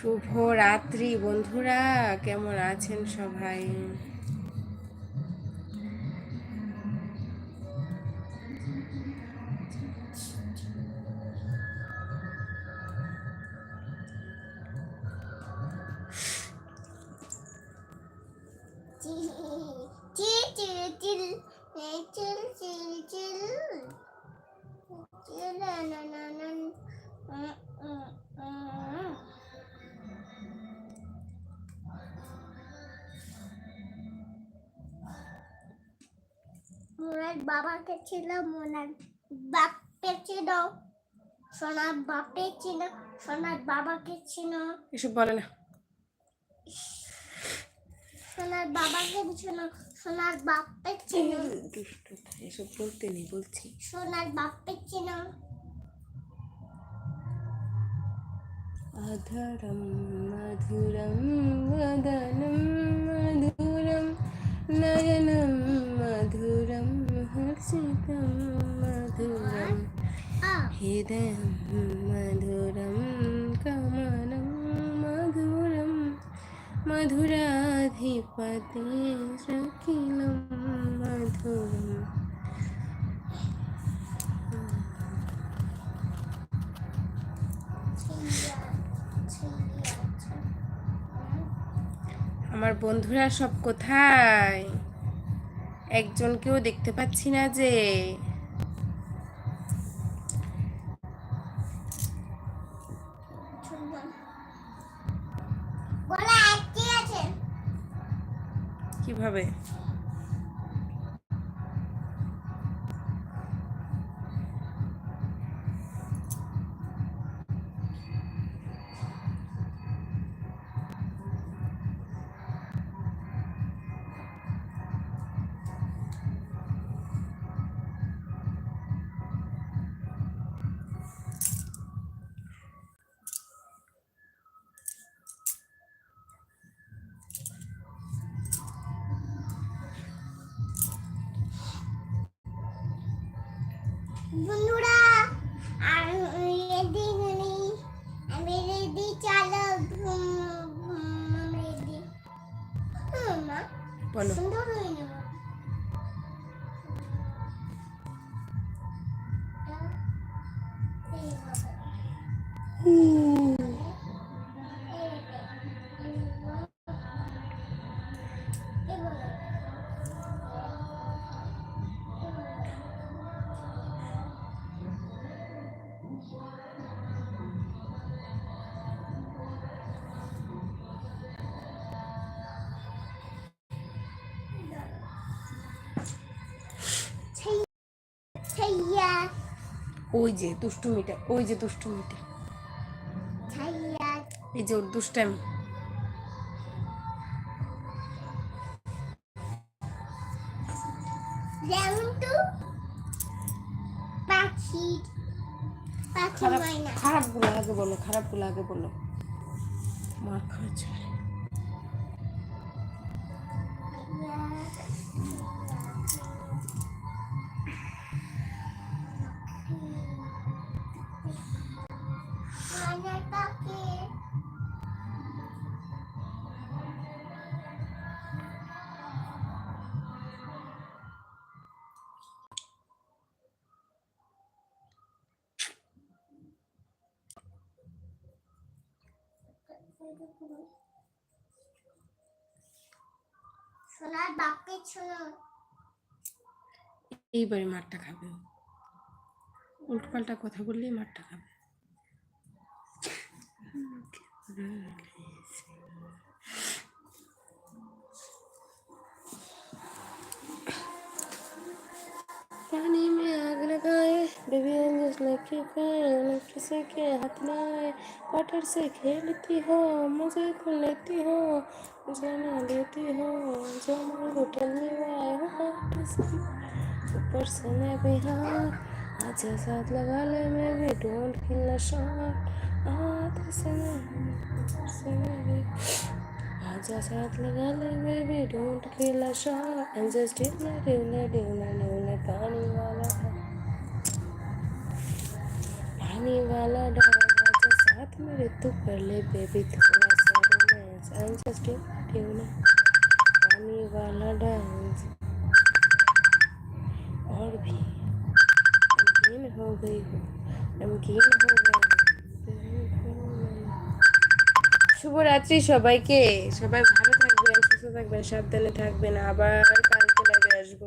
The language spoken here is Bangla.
শুভ রাত্রি বন্ধুরা কেমন আছেন সবাই? চিল চিল চিল চিল চিল মোনার বাবাকে ছিল মোনার বাপকে ছিল সোনার বাপে ছিল সোনার বাবাকে ছিল এসব বলে না সোনার বাবাকে ছিল সোনার বাপে ছিল দুষ্টুটা, এসব বলতে নেই বলছি সোনার বাপে ছিল अधरं मधुरं वदनं मधुरं नयनं मधुरं రసికం మధురం హృదయం మధురం కమలం మధురం మధురాధిపతి సఖిలం మధురం আমার বন্ধুরা সব কোথায় একজনকেও দেখতে পাচ্ছি না যে। কীভাবে? বন্ধুরা আর রেডি নি আমি রেডি চলো রেডি। মা বলো। সুন্দর হয়ে নেব ওই যে দুষ্টুমিটা ওই যে দুষ্টুমিটা। এই যে ওর দুষ্টামি। খারাপ খারাপগুলো আগে বলো খারাপগুলো আগে বলো। মার খাওয়া সোনার বাপকে শোনো। এইবারে মারটা খাবে উল্টোপাল্টা কথা বললেই মারটা খাবে। पानी में आग लगाए बेबी लड़की का किसी के हाथ लाए। वाटर से खेलती हो मज़े को लेती हो, जाना लेती हो, जो मांगो टेल मी व्हाई हो ऊपर से मैं बिहार आजा साथ लगा ले मैं भी don't kill shot Raja saat legali baby don't kill a shot and just keep let you let you let you let पानी वाला पानी वाला डर राजा साथ मेरे तू कर ले बेबी थोड़ा सा romance and just keep let you let पानी वाला डांस और भी नमकीन हो गई हूँ नमकीन हो गई শুভরাত্রি সবাইকে। সবাই ভালো থাকবেন সুস্থ থাকবেন সাবধানে থাকবেন। আবার কালকে লাইভে আসব।